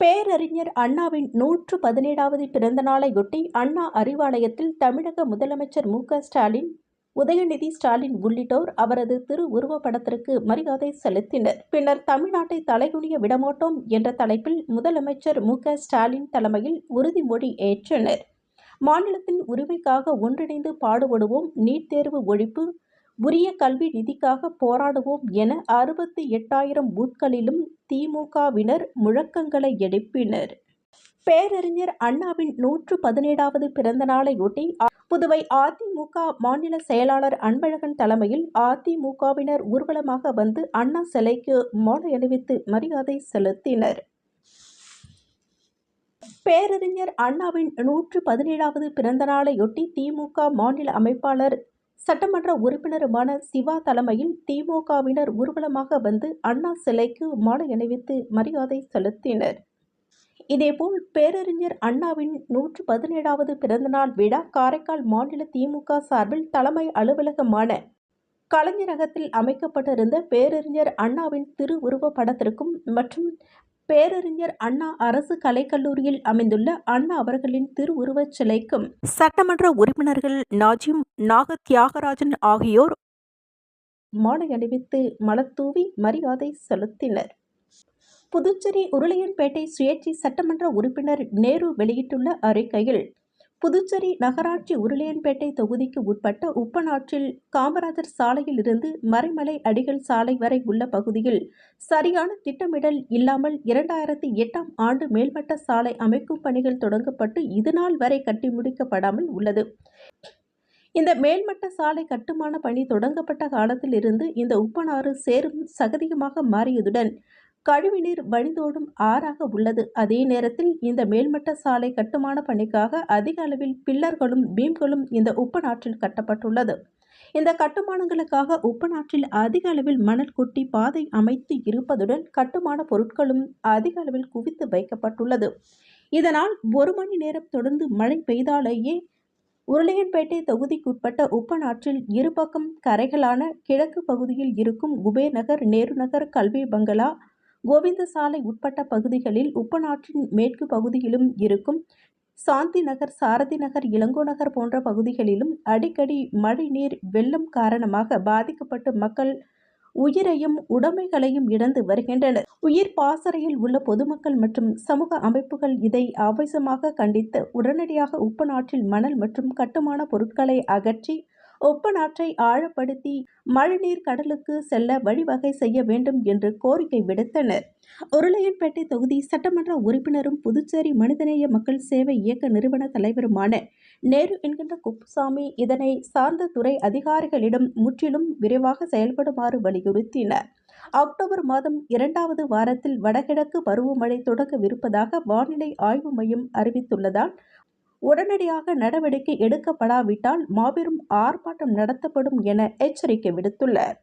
பேரறிஞர் அண்ணாவின் நூற்று பதினேழாவது பிறந்த நாளையொட்டி அண்ணா அறிவாலயத்தில் தமிழக முதலமைச்சர் மு க ஸ்டாலின் உதயநிதி ஸ்டாலின் உள்ளிட்டோர் அவரது திரு உருவப்படத்திற்கு மரியாதை செலுத்தினர். பின்னர் தமிழ்நாட்டை தலைகுனிய விடமாட்டோம் என்ற தலைப்பில் முதலமைச்சர் மு க ஸ்டாலின் தலைமையில் உறுதிமொழி ஏற்றனர். மாநிலத்தின் உரிமைக்காக ஒன்றிணைந்து பாடுபடுவோம் நீட் தேர்வு ஒழிப்பு உரிய கல்வி நிதிக்காக போராடுவோம் என அறுபத்தி எட்டாயிரம் பூத்களிலும் திமுகவினர் முழக்கங்களை எழுப்பினர் பேரறிஞர் அண்ணாவின் நூற்று பதினேழாவது பிறந்த நாளையொட்டி புதுவை அதிமுக மாநில செயலாளர் அன்பழகன் தலைமையில் அதிமுகவினர் ஊர்வலமாக வந்து அண்ணா சிலைக்கு மாலை அணிவித்து மரியாதை செலுத்தினர். பேரறிஞர் அண்ணாவின் நூற்று பதினேழாவது பிறந்த நாளையொட்டி திமுக மாநில அமைப்பாளர் சட்டமன்ற உறுப்பினருமான சிவா தலைமையில் திமுகவினர் ஊர்வலமாக வந்து அண்ணா சிலைக்கு மாலை அணிவித்து மரியாதை செலுத்தினர். இதேபோல் பேரறிஞர் அண்ணாவின் நூற்று பதினேழாவது பிறந்தநாள் விழா காரைக்கால் மாநில திமுக சார்பில் தலைமை அலுவலகமான கலைஞரகத்தில் அமைக்கப்பட்டிருந்த பேரறிஞர் அண்ணாவின் திருவுருவ படத்திற்கும் மற்றும் பேரறிஞர் அண்ணா அரசு கலைக்கல்லூரியில் அமைந்துள்ள அண்ணா அவர்களின் திருவுருவச் சிலைக்கும் சட்டமன்ற உறுப்பினர்கள் நாஜிம் நாக தியாகராஜன் ஆகியோர் மாலை அணிவித்து மலத்தூவி மரியாதை செலுத்தினர். புதுச்சேரி உருளையன்பேட்டை சுயேட்சை சட்டமன்ற உறுப்பினர் நேரு வெளியிட்டுள்ள அறிக்கையில் புதுச்சேரி நகராட்சி உருளையன்பேட்டை தொகுதிக்கு உட்பட்ட உப்பநாற்றில் காமராஜர் சாலையில் இருந்து மறைமலை அடிகள் சாலை வரை உள்ள பகுதியில் சரியான திட்டமிடல் இல்லாமல் இரண்டாயிரத்தி எட்டாம் ஆண்டு மேல்மட்ட சாலை அமைக்கும் பணிகள் தொடங்கப்பட்டு இதுநாள் வரை கட்டி முடிக்கப்படாமல் உள்ளது. இந்த மேல்மட்ட சாலை கட்டுமான பணி தொடங்கப்பட்ட காலத்தில் இருந்து இந்த உப்பனாறு சேரும் சகதியமாக மாறியதுடன் கழிவுநீர் வழிந்தோடும் ஆறாக உள்ளது. அதே நேரத்தில் இந்த மேல்மட்ட சாலை கட்டுமான பணிக்காக அதிக அளவில் பில்லர்களும் பீம்களும் இந்த உப்பநாற்றில் கட்டப்பட்டுள்ளது. இந்த கட்டுமானங்களுக்காக உப்பநாற்றில் அதிக அளவில் மணல் கொட்டி பாதை அமைத்து இருப்பதுடன் கட்டுமான பொருட்களும் அதிக அளவில் குவித்து வைக்கப்பட்டுள்ளது. இதனால் ஒரு மணி நேரம் தொடர்ந்து மழை பெய்தாலேயே உருளையன்பேட்டை தொகுதிக்குட்பட்ட உப்பநாற்றில் இருபக்கம் கரைகளான கிழக்கு பகுதியில் இருக்கும் குபேநகர் நேருநகர் நேரு நகர் கல்வி பங்களா கோவிந்தசாலை உட்பட்ட பகுதிகளில் உப்பநாற்றின் மேற்கு பகுதியிலும் இருக்கும் சாந்தி நகர் சாரதி நகர் இளங்கோ நகர் போன்ற பகுதிகளிலும் அடிக்கடி மழை நீர் வெள்ளம் காரணமாக பாதிக்கப்பட்டு மக்கள் உயிரையும் உடைமைகளையும் இழந்து வருகின்றனர். உயிர் பாசறையில் உள்ள பொதுமக்கள் மற்றும் சமூக அமைப்புகள் இதை ஆவேசமாக கண்டித்து உடனடியாக உப்பநாட்டில் மணல் மற்றும் கட்டுமான பொருட்களை அகற்றி ஒப்பநாற்றை ஆழப்படுத்தி மழைநீர் கடலுக்கு செல்ல வழிவகை செய்ய வேண்டும் என்று கோரிக்கை விடுத்தனர். உருளையன்பேட்டை தொகுதி சட்டமன்ற உறுப்பினரும் புதுச்சேரி மனிதநேய மக்கள் சேவை இயக்க நிறுவன தலைவருமான நேரு என்கின்ற குப்புசாமி இதனை சார்ந்த துறை அதிகாரிகளிடம் முற்றிலும் விரைவாக செயல்படுமாறு வலியுறுத்தினர். அக்டோபர் மாதம் இரண்டாவது வாரத்தில் வடகிழக்கு பருவமழை தொடங்கவிருப்பதாக வானிலை ஆய்வு மையம் அறிவித்துள்ளதால் உடனடியாக நடவடிக்கை எடுக்கப்படாவிட்டால் மாபெரும் ஆர்ப்பாட்டம் நடத்தப்படும் என எச்சரிக்கை விடுத்துள்ளார்.